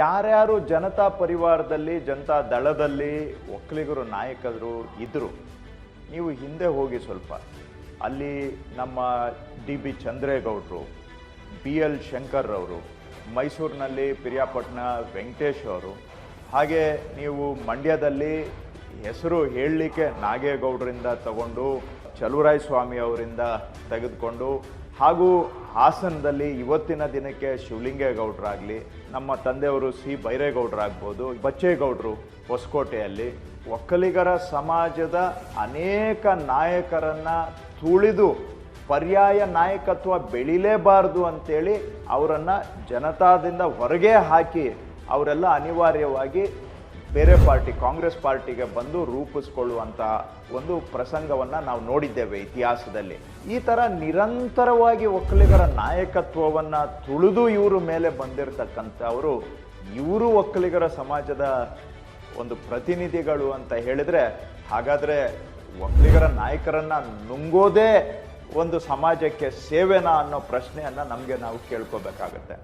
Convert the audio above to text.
ಯಾರ್ಯಾರು ಜನತಾ ಪರಿವಾರದಲ್ಲಿ, ಜನತಾ ದಳದಲ್ಲಿ ಒಕ್ಕಲಿಗರು, ನಾಯಕರು ಇದ್ದರು ನೀವು ಹಿಂದೆ ಹೋಗಿ ಸ್ವಲ್ಪ. ಅಲ್ಲಿ ನಮ್ಮ ಡಿ ಬಿ ಚಂದ್ರೇಗೌಡರು, ಬಿ ಎಲ್ ಶಂಕರ್ ಅವರು ಮೈಸೂರಿನಲ್ಲಿ ಪಿರಿಯಾಪಟ್ಟಣ ವೆಂಕಟೇಶ್ ಅವರು, ಹಾಗೆ ನೀವು ಮಂಡ್ಯದಲ್ಲಿ ಹೆಸರು ಹೇಳಲಿಕ್ಕೆ ನಾಗೇಗೌಡರಿಂದ ತಗೊಂಡು ಚಲುವರಾಯ ಸ್ವಾಮಿ ಅವರಿಂದ ತೆಗೆದುಕೊಂಡು ಹಾಗೂ ಹಾಸನದಲ್ಲಿ ಇವತ್ತಿನ ದಿನಕ್ಕೆ ಶಿವಲಿಂಗೇಗೌಡರಾಗಲಿ, ನಮ್ಮ ತಂದೆಯವರು ಸಿ ಬೈರೇಗೌಡರಾಗ್ಬೋದು, ಬಚ್ಚೇಗೌಡರು ಹೊಸಕೋಟೆಯಲ್ಲಿ ಒಕ್ಕಲಿಗರ ಸಮಾಜದ ಅನೇಕ ನಾಯಕರನ್ನು ತುಳಿದು ಪರ್ಯಾಯ ನಾಯಕತ್ವ ಬೆಳಿಲೇಬಾರದು ಅಂತೇಳಿ ಅವರನ್ನು ಜನತಾದಿಂದ ಹೊರಗೆ ಹಾಕಿ ಅವರೆಲ್ಲ ಅನಿವಾರ್ಯವಾಗಿ ಬೇರೆ ಪಾರ್ಟಿ, ಕಾಂಗ್ರೆಸ್ ಪಾರ್ಟಿಗೆ ಬಂದು ರೂಪಿಸ್ಕೊಳ್ಳುವಂಥ ಒಂದು ಪ್ರಸಂಗವನ್ನು ನಾವು ನೋಡಿದ್ದೇವೆ ಇತಿಹಾಸದಲ್ಲಿ. ಈ ಥರ ನಿರಂತರವಾಗಿ ಒಕ್ಕಲಿಗರ ನಾಯಕತ್ವವನ್ನು ತುಳಿದು ಇವರು ಮೇಲೆ ಬಂದಿರತಕ್ಕಂಥವರು, ಇವರು ಒಕ್ಕಲಿಗರ ಸಮಾಜದ ಒಂದು ಪ್ರತಿನಿಧಿಗಳು ಅಂತ ಹೇಳಿದ್ರೆ, ಹಾಗಾದರೆ ಒಕ್ಕಲಿಗರ ನಾಯಕರನ್ನ ನುಂಗೋದೇ ಒಂದು ಸಮಾಜಕ್ಕೆ ಸೇವೆನಾ ಅನ್ನೋ ಪ್ರಶ್ನೆಯನ್ನು ನಮಗೆ ನಾವು ಕೇಳ್ಕೋಬೇಕಾಗತ್ತೆ.